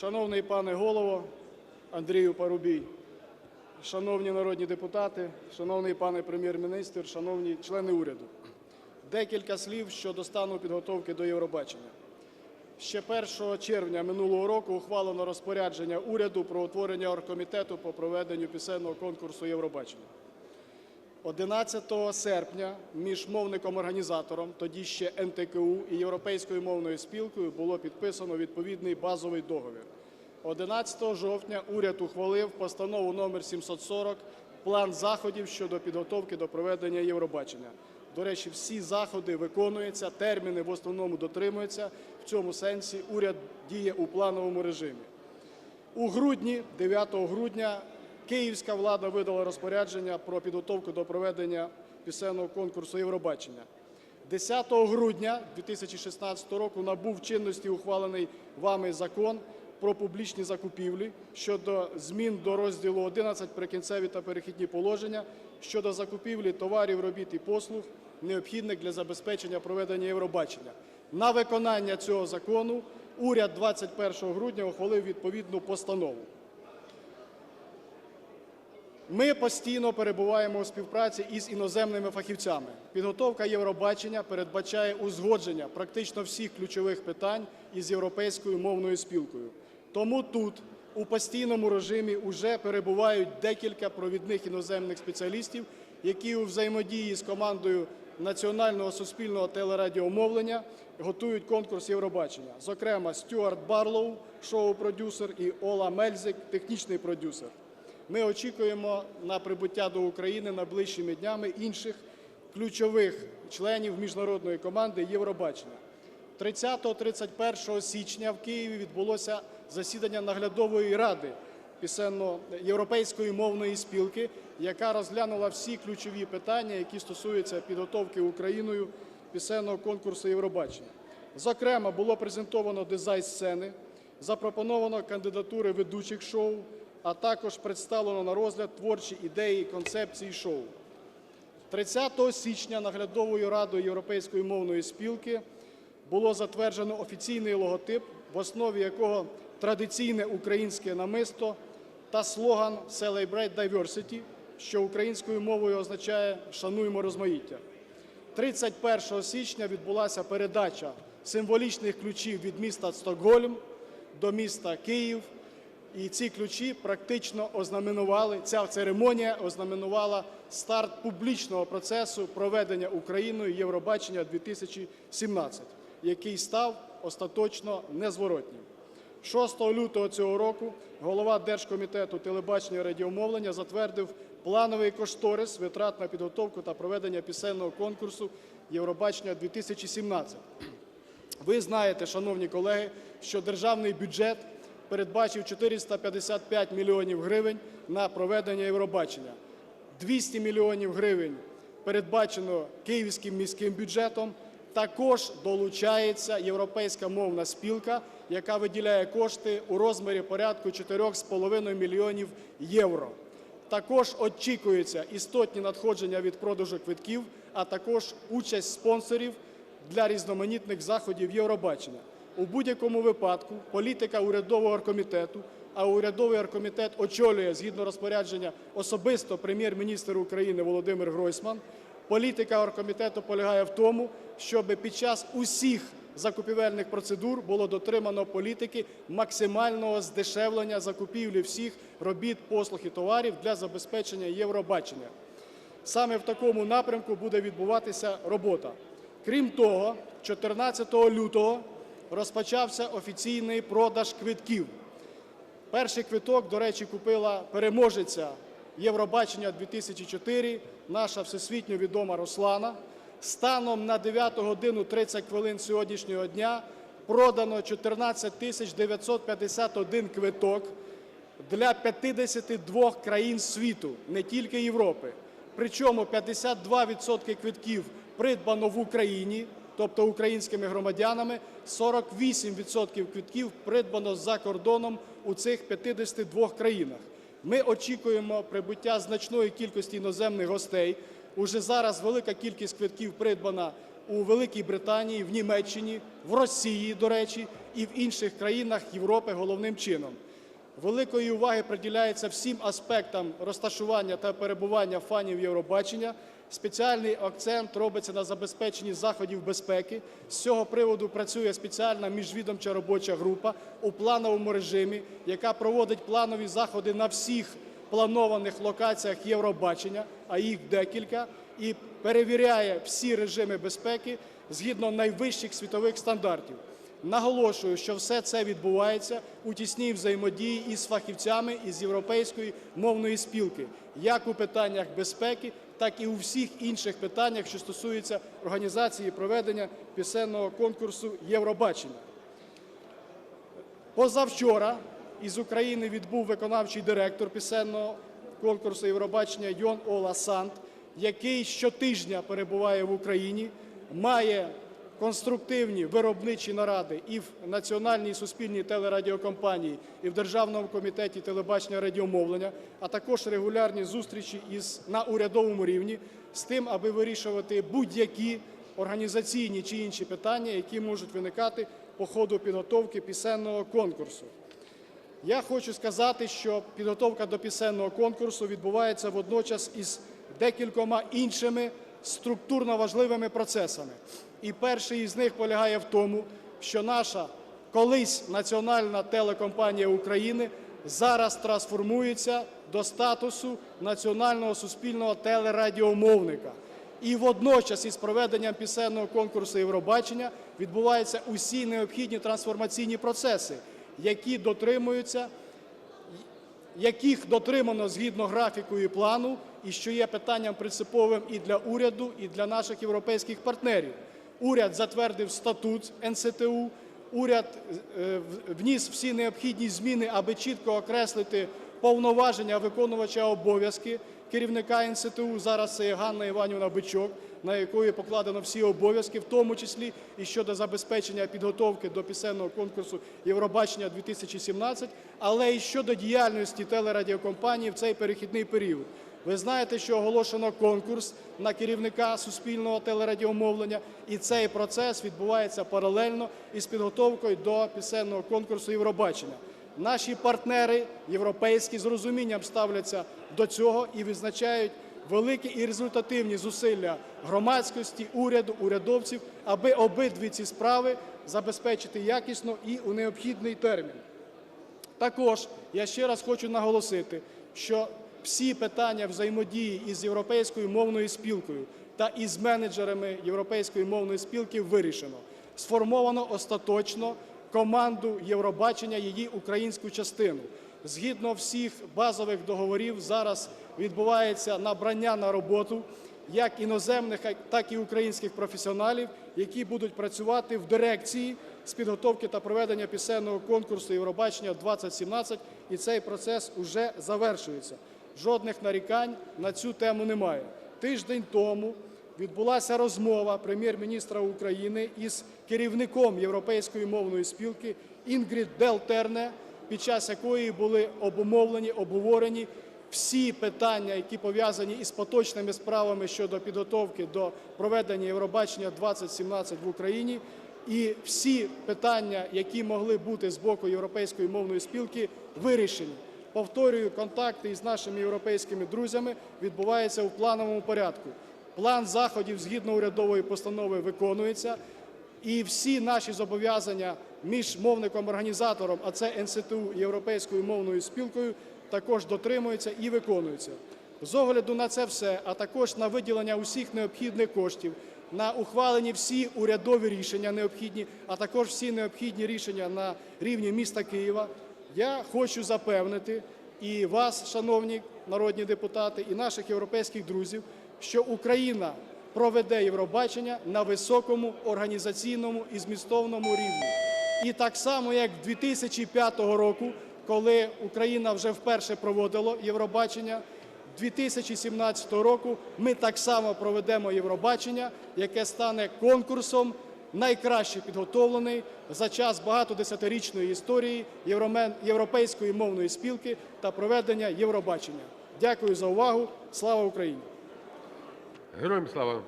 Шановний пане голово Андрію Парубій, шановні народні депутати, шановний пане прем'єр-міністр, шановні члени уряду. Декілька слів щодо стану підготовки до Євробачення. Ще 1 червня минулого року ухвалено розпорядження уряду про утворення оргкомітету по проведенню пісенного конкурсу Євробачення. 11 серпня між мовником-організатором, тоді ще НТКУ і Європейською мовною спілкою було підписано відповідний базовий договір. 11 жовтня уряд ухвалив постанову номер 740 план заходів щодо підготовки до проведення Євробачення. До речі, всі заходи виконуються, терміни в основному дотримуються. В цьому сенсі уряд діє у плановому режимі. У грудні, 9 грудня, київська влада видала розпорядження про підготовку до проведення пісенного конкурсу Євробачення. 10 грудня 2016 року набув чинності ухвалений вами закон про публічні закупівлі щодо змін до розділу 11 «Прикінцеві та перехідні положення» щодо закупівлі товарів, робіт і послуг, необхідних для забезпечення проведення Євробачення. На виконання цього закону уряд 21 грудня ухвалив відповідну постанову. Ми постійно перебуваємо у співпраці із іноземними фахівцями. Підготовка Євробачення передбачає узгодження практично всіх ключових питань із Європейською мовною спілкою. Тому тут у постійному режимі вже перебувають декілька провідних іноземних спеціалістів, які у взаємодії з командою Національного суспільного телерадіомовлення готують конкурс Євробачення. Зокрема, Стюарт Барлоу, шоу-продюсер, і Ола Мельзик, технічний продюсер. Ми очікуємо на прибуття до України найближчими днями інших ключових членів міжнародної команди Євробачення. 30-31 січня в Києві відбулося засідання наглядової ради пісенно європейської мовної спілки, яка розглянула всі ключові питання, які стосуються підготовки Україною пісенного конкурсу Євробачення. Зокрема, було презентовано дизайн сцени, запропоновано кандидатури ведучих шоу, а також представлено на розгляд творчі ідеї і концепції шоу. 30 січня наглядовою радою Європейської мовної спілки було затверджено офіційний логотип, в основі якого традиційне українське намисто та слоган «Celebrate Diversity», що українською мовою означає «Шануймо розмаїття». 31 січня відбулася передача символічних ключів від міста Стокгольм до міста Київ. І ці ключі практично ознаменували, ця церемонія ознаменувала старт публічного процесу проведення Україною Євробачення 2017, який став остаточно незворотнім. 6 лютого цього року голова Держкомітету телебачення і радіомовлення затвердив плановий кошторис витрат на підготовку та проведення пісенного конкурсу Євробачення 2017. Ви знаєте, шановні колеги, що державний бюджет передбачив 455 мільйонів гривень на проведення Євробачення. 200 мільйонів гривень передбачено Київським міським бюджетом. Також долучається Європейська мовна спілка, яка виділяє кошти у розмірі порядку 4,5 мільйонів євро. Також очікуються істотні надходження від продажу квитків, а також участь спонсорів для різноманітних заходів Євробачення. У будь-якому випадку політика урядового оргкомітету, а урядовий оргкомітет очолює згідно розпорядження особисто прем'єр-міністр України Володимир Гройсман. Політика оргкомітету полягає в тому, щоб під час усіх закупівельних процедур було дотримано політики максимального здешевлення закупівлі всіх робіт, послуг і товарів для забезпечення Євробачення. Саме в такому напрямку буде відбуватися робота. Крім того, 14 лютого розпочався офіційний продаж квитків. Перший квиток, до речі, купила переможеця Євробачення 2004, наша всесвітньо відома Руслана. Станом на 9 годину 30 хвилин сьогоднішнього дня продано 14 тисяч 951 квиток для 52 країн світу, не тільки Європи. Причому 52% квитків придбано в Україні, тобто українськими громадянами, 48% квитків придбано за кордоном у цих 52 країнах. Ми очікуємо прибуття значної кількості іноземних гостей. Уже зараз велика кількість квитків придбана у Великій Британії, в Німеччині, в Росії, до речі, і в інших країнах Європи головним чином. Великої уваги приділяється всім аспектам розташування та перебування фанів Євробачення. Спеціальний акцент робиться на забезпеченні заходів безпеки. З цього приводу працює спеціальна міжвідомча робоча група у плановому режимі, яка проводить планові заходи на всіх планованих локаціях Євробачення, а їх декілька, і перевіряє всі режими безпеки згідно найвищих світових стандартів. Наголошую, що все це відбувається у тісній взаємодії із фахівцями із Європейської мовної спілки, як у питаннях безпеки, так і у всіх інших питаннях, що стосуються організації проведення пісенного конкурсу Євробачення. Позавчора із України відбув виконавчий директор пісенного конкурсу Євробачення Йон Ола Сант, який щотижня перебуває в Україні, має конструктивні виробничі наради і в Національній суспільній телерадіокомпанії, і в Державному комітеті телебачення радіомовлення, а також регулярні зустрічі із, на урядовому рівні з тим, аби вирішувати будь-які організаційні чи інші питання, які можуть виникати по ходу підготовки пісенного конкурсу. Я хочу сказати, що підготовка до пісенного конкурсу відбувається водночас із декількома іншими структурно важливими процесами. І перший із них полягає в тому, що наша колись національна телекомпанія України зараз трансформується до статусу національного суспільного телерадіомовника. І водночас із проведенням пісенного конкурсу Євробачення відбуваються усі необхідні трансформаційні процеси, які дотримуються яких дотримано згідно графіку і плану, і що є питанням принциповим і для уряду, і для наших європейських партнерів. Уряд затвердив статут НСТУ, уряд е, вніс всі необхідні зміни, аби чітко окреслити повноваження виконувача обов'язки керівника НСТУ. Зараз це Ганна Іванівна Бичок, на якої покладено всі обов'язки, в тому числі і щодо забезпечення підготовки до пісенного конкурсу Євробачення 2017, але і щодо діяльності телерадіокомпанії в цей перехідний період. Ви знаєте, що оголошено конкурс на керівника суспільного телерадіомовлення, і цей процес відбувається паралельно із підготовкою до пісенного конкурсу Євробачення. Наші партнери європейські з розумінням ставляться до цього і визначають великі і результативні зусилля громадськості, уряду, урядовців, аби обидві ці справи забезпечити якісно і у необхідний термін. Також я ще раз хочу наголосити, що всі питання взаємодії із Європейською мовною спілкою та із менеджерами Європейської мовної спілки вирішено. Сформовано остаточно команду Євробачення, її українську частину. Згідно всіх базових договорів, зараз відбувається набрання на роботу як іноземних, так і українських професіоналів, які будуть працювати в дирекції з підготовки та проведення пісенного конкурсу Євробачення 2017, і цей процес уже завершується. Жодних нарікань на цю тему немає. Тиждень тому відбулася розмова прем'єр-міністра України із керівником Європейської мовної спілки Інгрід Делтерне, під час якої були обумовлені, обговорені всі питання, які пов'язані із поточними справами щодо підготовки до проведення Євробачення 2017 в Україні, і всі питання, які могли бути з боку Європейської мовної спілки, вирішені. Повторюю, контакти із нашими європейськими друзями відбуваються у плановому порядку. План заходів згідно урядової постанови виконується, і всі наші зобов'язання між мовником-організатором, а це НСТУ і Європейською мовною спілкою, також дотримуються і виконуються. З огляду на це все, а також на виділення усіх необхідних коштів, на ухвалені всі урядові рішення необхідні, а також всі необхідні рішення на рівні міста Києва, я хочу запевнити і вас, шановні народні депутати, і наших європейських друзів, що Україна проведе Євробачення на високому організаційному і змістовному рівні. І так само, як 2005 року, коли Україна вже вперше проводила Євробачення, 2017 року ми так само проведемо Євробачення, яке стане конкурсом найкраще підготовлений за час багатодесятирічної історії Європейської мовної спілки та проведення Євробачення. Дякую за увагу. Слава Україні! Героям слава!